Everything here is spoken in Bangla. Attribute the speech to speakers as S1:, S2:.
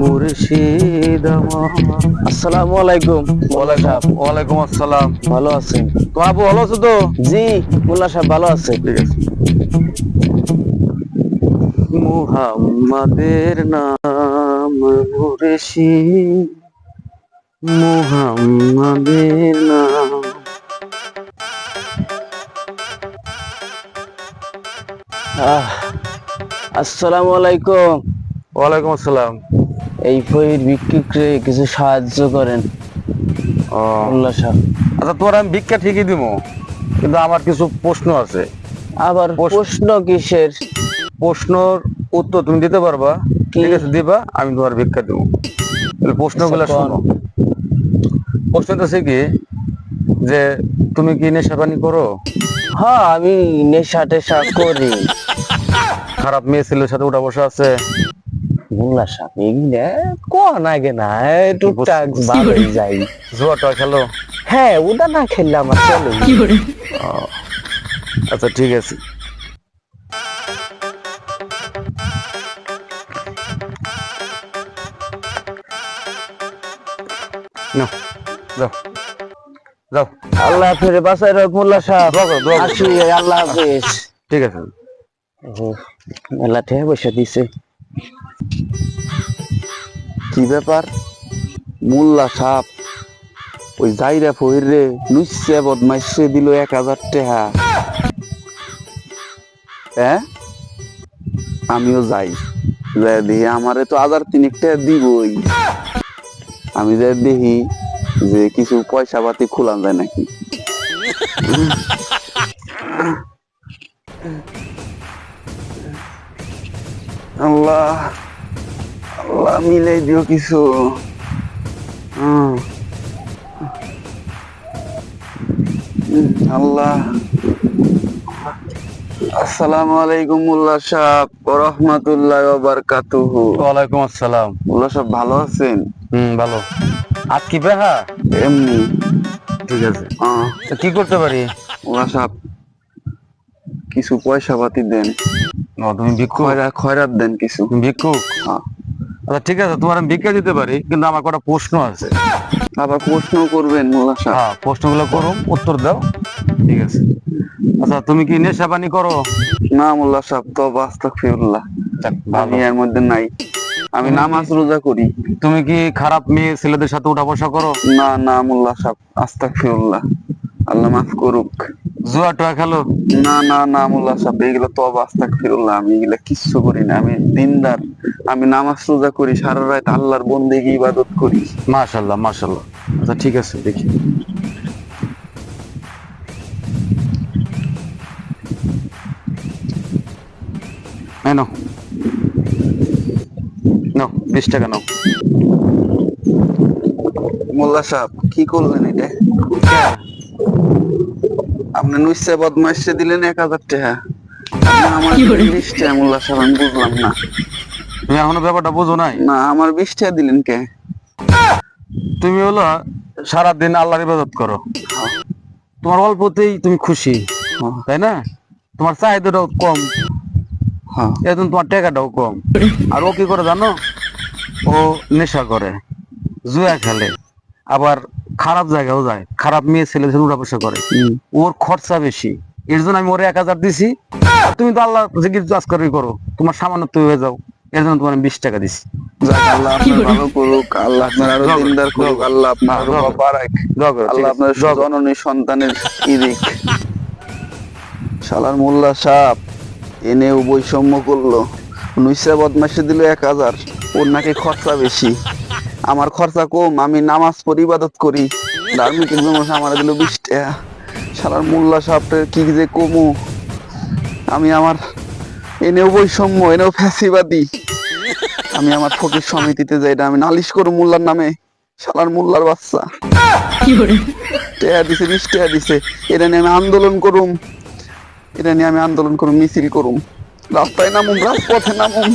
S1: মুর্শিদ
S2: আসসালামু আলাইকুম। মোল্লা সাহেব
S1: ওয়ালাইকুম আসসালাম।
S2: ভালো আছেন?
S1: তো আবু ভালো আছো তো?
S2: জি মোল্লা সাহেব ভালো আছে।
S1: ঠিক আছে। মুহাম্মাদের নাম মুর্শিদ। মুহাম্মাদের নাম।
S2: আহ, আসসালামু আলাইকুম।
S1: ওয়ালাইকুম আসসালাম।
S2: এই ফইর ভিক্ষুকরে কিছু সাহায্য করেন।
S1: ও।
S2: মোল্লা সাহেব
S1: আচ্ছা তোর আমি ভিক্ষা ঠিকই দিব কিন্তু আমার কিছু প্রশ্ন আছে।
S2: আবার
S1: প্রশ্ন-
S2: কিসের?
S1: প্রশ্নর উত্তর তুমি দিতে পারবা ঠিক আছে দিবা আমি তোমার ভিক্ষা দেবো প্রশ্নগুলো
S2: আচ্ছা,
S1: শোনো। প্রশ্নটা হচ্ছে কি যে তুমি কি নেশা পানি করো?
S2: হ্যাঁ আমি নেশা টেশা করি।
S1: খারাপ মেয়ে ছেলের সাথে উঠা বসা আছে।
S2: মোল্লা সাহেব এগুলা কোন আগে না টুকটাক ভালোই যাই
S1: জুয়াটা খেলো?
S2: হ্যাঁ ওটা না খেললে আমার চলে।
S1: আচ্ছা ঠিক আছে। নাও, যাও। যাও।
S2: আল্লাহ ফেরে বাসায় রাখ মোল্লা সাহেব। আসি আল্লাহ হাফেজ।
S1: ঠিক আছে।
S2: মেলা ঠেয়া পয়সা দিছে।
S3: কি ব্যাপার? মোল্লা সাপ। ওই জাইরা ফহির রে নুসে বদমাইশে দিল এক হাজার টাকা হ্যাঁ? আমিও যাই। যাই আমারে তো হাজার তিনেক টাকা দিবই। আমি যাই দেখি যে কিছু পয়সা পাতি খোলা যায় নাকি। আল্লাহ। আল্লাহ মিলাই দিও কিছু। আল্লাহ। আসসালামু আলাইকুম মোল্লা সাহেব। রহমাতুল্লাহ বারকাতুহু।
S1: ওয়ালাইকুম আসসালাম।
S3: মোল্লা সাহেব ভালো আছেন?
S1: হুম ভালো। আজ কি বেহা?
S3: এমনি।
S1: ঠিক আছে। তো কি করতে পারি?
S3: মোল্লা সাহেব কিছু পয়সা পাতি দেন
S1: তুমি
S3: খয়রা খয়রাত দেন কিছু।
S1: তুমি ভিক্ষুক?
S3: হ্যাঁ।
S1: আচ্ছা ঠিক আছে তোমার আমি ভিক্ষা দিতে পারি কিন্তু আমার কটা প্রশ্ন আছে।
S3: আবার প্রশ্ন করবেন মোল্লা সাহেব
S1: হ্যাঁ প্রশ্নগুলো করো উত্তর দাও। ঠিক আছে। আচ্ছা তুমি কি নেশা পানি করো?
S3: না মোল্লা সাহেব তো বাস্তব ফিরুল্লাহ আমি এর মধ্যে নাই। আমি নামাজ রোজা করি।
S1: তুমি কি খারাপ মেয়ে ছেলেদের সাথে উঠা বসা করো?
S3: না না মোল্লা সাহেব আস্তাক ফিরুল্লাহ আল্লাহ মাফ করুক।
S1: জুয়া টুয়া খেলো?
S3: না না না মোল্লা সাহেব এগুলো তো ফিরুল্লাহ আমি এগুলো কিচ্ছু করি না। আমি দিনদার আমি নামাজ রোজা করি সারা রাত আল্লাহর বন্দেগি ইবাদত করি।
S1: মাশাল্লাহ মাশাল্লাহ। আচ্ছা ঠিক আছে দেখি। নাও। নাও বিশ টাকা নাও।
S3: মোল্লা সাহেব কি করলেন এটা? আপনি নুসে বদমাইশে দিলেন এক হাজার টাকা। আমার বিশ মোল্লা সাহেব আমি বুঝলাম না।
S1: তুমি এখনও ব্যাপারটা বুঝো নাই?
S3: না আমার দিলেন কে?
S1: তুমি হলো সারাদিন আল্লাহর ইবাদত করো। তোমার অল্পতেই তুমি খুশি
S3: হ্যাঁ।
S1: তাই না? তোমার চাহিদাটাও কম
S3: হ্যাঁ।
S1: এখন তোমার টাকাটাও কম। আর ও কি করে জানো? ও নেশা করে জুয়া খেলে। আবার খারাপ জায়গাও যায়। খারাপ মেয়ে ছেলে ছেলে উঠা বসা করে ওর খরচা বেশি। এর জন্য আমি ওরে এক হাজার দিছি। তুমি তো আল্লাহ জিকির কাজ করে করো তোমার সামান্য তুই হয়ে যাও। এর জন্য তোমার আমি বিশ টাকা দিছি।
S3: আল্লাহ আপনার ভালো করুক আল্লাহ আপনার
S1: আরও
S3: দিনদার করুক আল্লাহ আপনার আরও
S1: দোয়া করো।
S3: বারাক
S1: দোয়া করো, ঠিক
S3: আল্লাহ আপনার জননী সন্তানের ইদিক শালার মোল্লা সাপ এনেও বৈষম্য করল। নুইসা বদমাসে দিল এক হাজার ওর নাকি খরচা বেশি। আমার খরচা কম, আমি নামাজ পড়ি, ইবাদত করি। ধার্মিক আমার দিল বিশ টাকা শালার মোল্লা সাপের কি যে কমু। আমি আমার এনেও বৈষম্য, এনেও ফ্যাসিবাদী। আমি আমার ফকির সমিতিতে যাই আমি নালিশ করু মোল্লার নামে। শালার মোল্লার বাচ্চা। টেয়া দিছে, বিশ টেয়া দিছে। এটা নিয়ে আমি আন্দোলন করুম। এটা নিয়ে আমি আন্দোলন করুম, মিছিল করুম। রাস্তায় নামুম, রাজপথে নামুম।